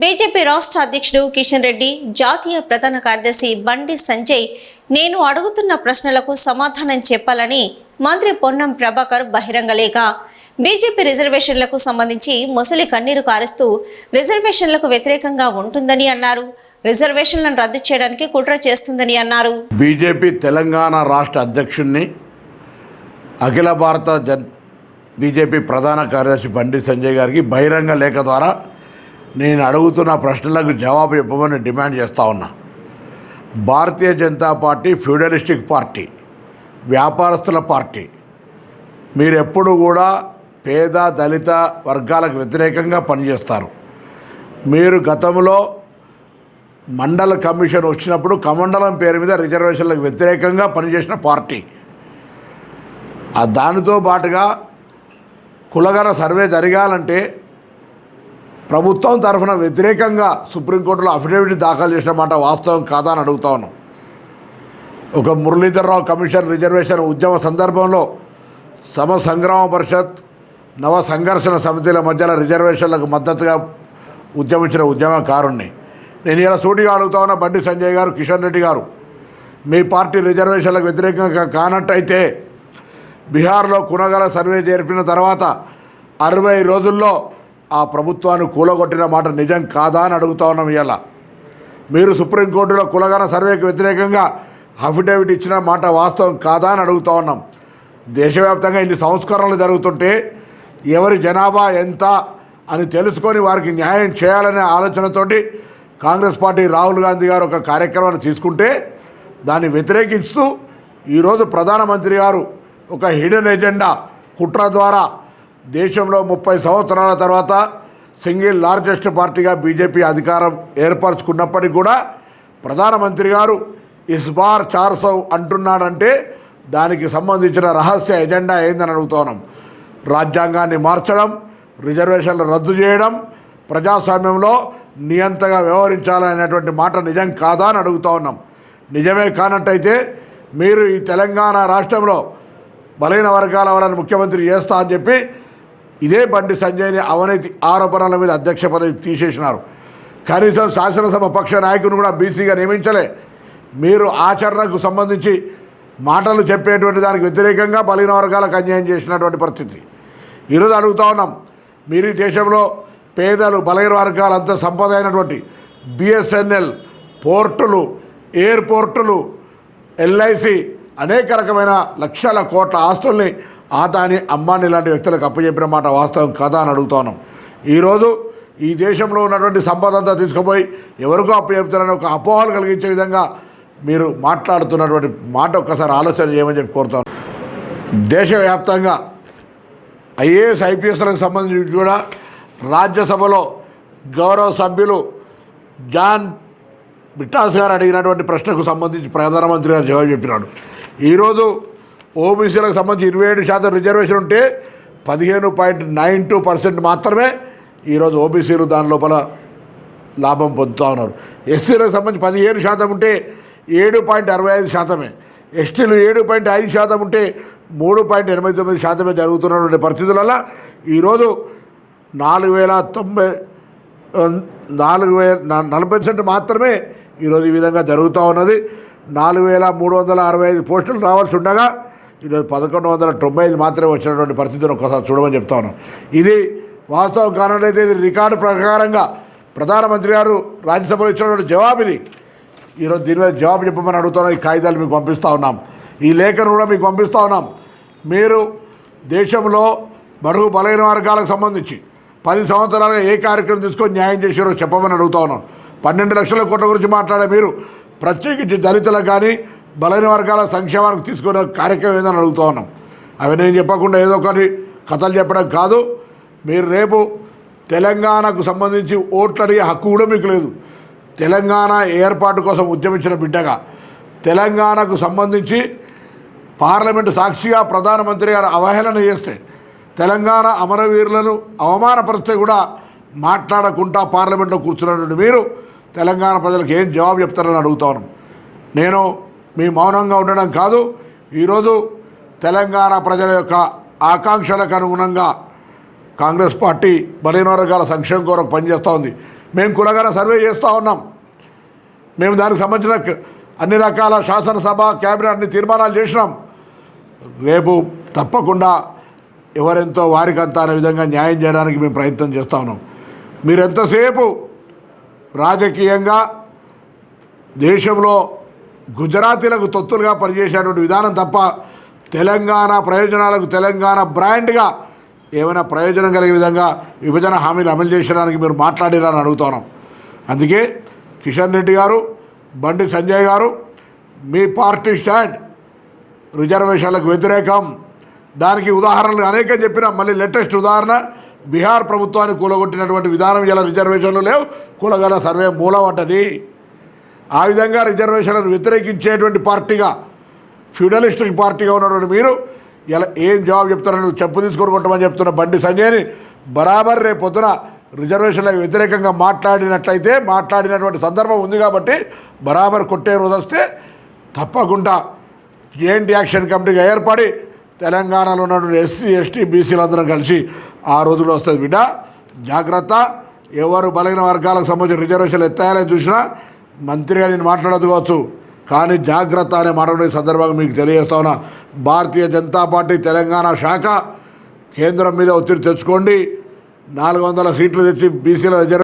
BJP రాష్ట్ర అధ్యక్షుడు కిషన్ రెడ్డి జాతీయ ప్రధాన కార్యదర్శి బండి సంజయ్ నేను అడుగుతున్న ప్రశ్నలకు సమాధానం చెప్పాలని మంత్రి పొన్నం ప్రభాకర్ బహిరంగ లేఖ బీజేపీ రిజర్వేషన్లకు సంబంధించి ముసలి కన్నీరు కారుస్తూ రిజర్వేషన్లకు వ్యతిరేకంగా ఉంటుందని అన్నారు. రిజర్వేషన్లను రద్దు చేయడానికి కుట్ర చేస్తుందని అన్నారు. బీజేపీ తెలంగాణ రాష్ట్ర అధ్యక్షుడిని అఖిల భారత జన్ బీజేపీ ప్రధాన కార్యదర్శి బండి సంజయ్ గారికి బహిరంగ లేఖ ద్వారా నేను అడుగుతున్న ప్రశ్నలకు జవాబు ఇవ్వమని డిమాండ్ చేస్తూ ఉన్నా. Bharatiya Janata party feudalistic party వ్యాపారస్తుల పార్టీ మీరు ఎప్పుడు కూడా పేద దళిత వర్గాలకు వ్యతిరేకంగా పనిచేస్తారు. మీరు గతంలో మండల కమిషన్ వచ్చినప్పుడు కమండలం పేరు మీద రిజర్వేషన్లకు వ్యతిరేకంగా పనిచేసిన పార్టీ. ఆ దానితో పాటుగా కులగర సర్వే జరగాలంటే ప్రభుత్వం తరఫున వ్యతిరేకంగా సుప్రీంకోర్టులో అఫిడవిట్ దాఖలు చేసిన మాట వాస్తవం కాదా అని అడుగుతా ఉన్నాం. ఒక మురళీధరరావు కమిషన్ రిజర్వేషన్ ఉద్యమ సందర్భంలో సమ సంగ్రామ పరిషత్ నవ సంఘర్షణ సమితిల మధ్యలో రిజర్వేషన్లకు మద్దతుగా ఉద్యమించిన ఉద్యమకారుణ్ణి. నేను ఇలా సూటిగా అడుగుతా ఉన్న బండి సంజయ్ గారు కిషన్ రెడ్డి గారు. మీ పార్టీ రిజర్వేషన్లకు వ్యతిరేకంగా కానట్టయితే బీహార్లో కునగల సర్వే జరిపిన తర్వాత అరవై రోజుల్లో ఆ ప్రభుత్వాన్ని కూలగొట్టిన మాట నిజం కాదా అని అడుగుతా ఉన్నాం ఇవాళ మీరు సుప్రీంకోర్టులో కులగన సర్వేకి వ్యతిరేకంగా అఫిడవిట్ ఇచ్చిన మాట వాస్తవం కాదా అని అడుగుతా ఉన్నాం. దేశవ్యాప్తంగా ఇన్ని సంస్కరణలు జరుగుతుంటే ఎవరి జనాభా ఎంత అని తెలుసుకొని వారికి న్యాయం చేయాలనే ఆలోచనతోటి కాంగ్రెస్ పార్టీ రాహుల్ గాంధీ గారు ఒక కార్యక్రమాన్ని తీసుకుంటే దాన్ని వ్యతిరేకిస్తూ ఈరోజు ప్రధానమంత్రి గారు ఒక హిడెన్ ఎజెండా కుట్ర ద్వారా దేశంలో ముప్పై సంవత్సరాల తర్వాత సింగిల్ లార్జెస్ట్ పార్టీగా బీజేపీ అధికారం ఏర్పరచుకున్నప్పటికీ కూడా ప్రధానమంత్రి గారు ఇస్బార్ బార్ అంటున్నాడంటే దానికి సంబంధించిన రహస్య ఎజెండా ఏందని అడుగుతున్నాం. రాజ్యాంగాన్ని మార్చడం రిజర్వేషన్లు రద్దు చేయడం ప్రజాస్వామ్యంలో నియంతగా వ్యవహరించాలనేటువంటి మాట నిజం కాదా అని అడుగుతా ఉన్నాం. నిజమే కానట్టయితే మీరు ఈ తెలంగాణ రాష్ట్రంలో బలైన వర్గాల వాళ్ళని ముఖ్యమంత్రి చేస్తా అని చెప్పి ఇదే బండి సంజయ్ని అవినీతి ఆరోపణల మీద అధ్యక్ష పదవి తీసేసినారు. కనీసం శాసనసభ పక్ష నాయకుని కూడా బీసీగా నియమించలే. మీరు ఆచరణకు సంబంధించి మాటలు చెప్పేటువంటి దానికి వ్యతిరేకంగా బలహీన వర్గాలకు అన్యాయం చేసినటువంటి పరిస్థితి. ఈరోజు అడుగుతా ఉన్నాం మీరు ఈ దేశంలో పేదలు బలహీన వర్గాలంతా సంపద అయినటువంటి బిఎస్ఎన్ఎల్ పోర్టులు ఎయిర్పోర్టులు ఎల్ఐసి అనేక రకమైన లక్షల కోట్ల ఆస్తుల్ని ఆదాని అంబానీ లాంటి వ్యక్తులకు అప్పచెప్పిన మాట వాస్తవం కదా అని అడుగుతాను. ఈరోజు ఈ దేశంలో ఉన్నటువంటి సంపద అంతా తీసుకుపోయి ఎవరికో అప్పచెప్తారని ఒక అపోహలు కలిగించే విధంగా మీరు మాట్లాడుతున్నటువంటి మాట ఒక్కసారి ఆలోచన చేయమని చెప్పి కోరుతాను. దేశవ్యాప్తంగా ఐఏఎస్ ఐపీఎస్లకు సంబంధించి కూడా రాజ్యసభలో గౌరవ సభ్యులు జాన్ బిట్టాస్ గారు అడిగినటువంటి ప్రశ్నకు సంబంధించి ప్రధానమంత్రి గారు జవాబు చెప్పినాడు. ఈరోజు ఓబీసీలకు సంబంధించి ఇరవై ఏడు శాతం రిజర్వేషన్ ఉంటే పదిహేను పాయింట్ నైన్ టూ పర్సెంట్ మాత్రమే ఈరోజు ఓబీసీలు దాని లోపల లాభం పొందుతూ ఉన్నారు. ఎస్సీలకు సంబంధించి పదిహేను శాతం ఉంటే ఏడు పాయింట్ అరవై ఐదు శాతమే. ఎస్టీలు ఏడు పాయింట్ ఐదు శాతం ఉంటే మూడు పాయింట్ ఎనభై తొమ్మిది శాతమే జరుగుతున్నటువంటి పరిస్థితుల వల్ల ఈరోజు నాలుగు వేల తొంభై నాలుగు వేల నలభై సెంట్ మాత్రమే ఈరోజు ఈ విధంగా జరుగుతూ ఉన్నది. నాలుగు వేల మూడు వందల అరవై ఐదు పోస్టులు రావాల్సి ఉండగా ఈరోజు పదకొండు వందల తొంభై ఐదు మాత్రమే వచ్చినటువంటి పరిస్థితిని ఒకసారి చూడమని చెప్తా ఉన్నాం ఇది వాస్తవం కానట్లయితే ఇది రికార్డు ప్రకారంగా ప్రధానమంత్రి గారు రాజ్యసభలో ఇచ్చినటువంటి జవాబు ఇది. ఈరోజు దీని మీద జవాబు చెప్పమని అడుగుతున్నాం ఈ కాగితాలు మీకు పంపిస్తూ ఉన్నాం. ఈ లేఖను కూడా మీకు పంపిస్తూ ఉన్నాం. మీరు దేశంలో బడుగు బలహీన వర్గాలకు సంబంధించి పది సంవత్సరాలుగా ఏ కార్యక్రమం తీసుకొని న్యాయం చేశారో చెప్పమని అడుగుతా ఉన్నాం. పన్నెండు లక్షల కోట్ల గురించి మాట్లాడే మీరు ప్రత్యేకించి దళితులకు కానీ బలైన వర్గాల సంక్షేమానికి తీసుకునే కార్యక్రమం ఏందని అడుగుతూ ఉన్నాం. అవి నేను చెప్పకుండా ఏదో ఒకటి కథలు చెప్పడం కాదు. మీరు రేపు తెలంగాణకు సంబంధించి ఓట్లు అడిగే హక్కు కూడా మీకు లేదు. తెలంగాణ ఏర్పాటు కోసం ఉద్యమించిన బిడ్డగా తెలంగాణకు సంబంధించి పార్లమెంటు సాక్షిగా ప్రధానమంత్రి గారు అవహేళన చేస్తే తెలంగాణ అమరవీరులను అవమానపరిస్తే కూడా మాట్లాడకుండా పార్లమెంట్లో కూర్చున్నటువంటి మీరు తెలంగాణ ప్రజలకు ఏం జవాబు చెప్తారని అడుగుతాను నేను మీ మౌనంగా ఉండడం కాదు. ఈరోజు తెలంగాణ ప్రజల యొక్క ఆకాంక్షలకు అనుగుణంగా కాంగ్రెస్ పార్టీ బలహీన వర్గాల సంక్షేమం కొరకు పనిచేస్తూ ఉంది. మేము కులగన సర్వే చేస్తూ ఉన్నాం. మేము దానికి సంబంధించిన అన్ని రకాల శాసనసభ కేబినెట్ అన్ని తీర్మానాలు చేసినాం. రేపు తప్పకుండా ఎవరెంతో వారికంతా అనే విధంగా న్యాయం చేయడానికి మేము ప్రయత్నం చేస్తూ ఉన్నాం. మీరు ఎంతసేపు రాజకీయంగా దేశంలో గుజరాతీలకు తొత్తులుగా పనిచేసేటువంటి విధానం తప్ప తెలంగాణ ప్రయోజనాలకు తెలంగాణ బ్రాండ్గా ఏమైనా ప్రయోజనం కలిగే విధంగా విభజన హామీలు అమలు చేసడానికి మీరు మాట్లాడిరని అడుగుతున్నాం. అందుకే కిషన్ రెడ్డి గారు బండి సంజయ్ గారు మీ పార్టీ స్టాండ్ రిజర్వేషన్లకు వ్యతిరేకం. దానికి ఉదాహరణలు అనేకం చెప్పినా మళ్ళీ లేటెస్ట్ ఉదాహరణ బీహార్ ప్రభుత్వాన్ని కూలగొట్టినటువంటి విధానం ఇలా రిజర్వేషన్లు లేవు కూలగల సర్వే మూలం అంటది. ఆ విధంగా రిజర్వేషన్లను వ్యతిరేకించేటువంటి పార్టీగా ఫ్యూడలిస్టిక్ పార్టీగా ఉన్నటువంటి మీరు ఎలా ఏం జవాబు చెప్తారని నువ్వు చెప్పు తీసుకొని కొట్టమని చెప్తున్న బండి సంజయ్ని బరాబర్ రేపు పొద్దున రిజర్వేషన్లకు వ్యతిరేకంగా మాట్లాడినట్లయితే మాట్లాడినటువంటి సందర్భం ఉంది కాబట్టి బరాబర్ కొట్టే రోజు వస్తే తప్పకుండా జేఎన్టీ యాక్షన్ కమిటీగా ఏర్పడి తెలంగాణలో ఉన్నటువంటి ఎస్సీ ఎస్టీ బీసీలందరం కలిసి ఆ రోజులో వస్తుంది బిడ్డ. జాగ్రత్త. ఎవరు బలహీన వర్గాలకు సంబంధించిన రిజర్వేషన్లు ఎత్తాయాలని చూసినా మంత్రిగా నేను మాట్లాడదుకోవచ్చు కానీ జాగ్రత్త అనే మాట్లాడే సందర్భంగా మీకు తెలియజేస్తా ఉన్నా. భారతీయ జనతా పార్టీ తెలంగాణ శాఖ కేంద్రం మీద ఒత్తిడి తెచ్చుకోండి. నాలుగు వందల సీట్లు తెచ్చి బీసీల రిజర్వ్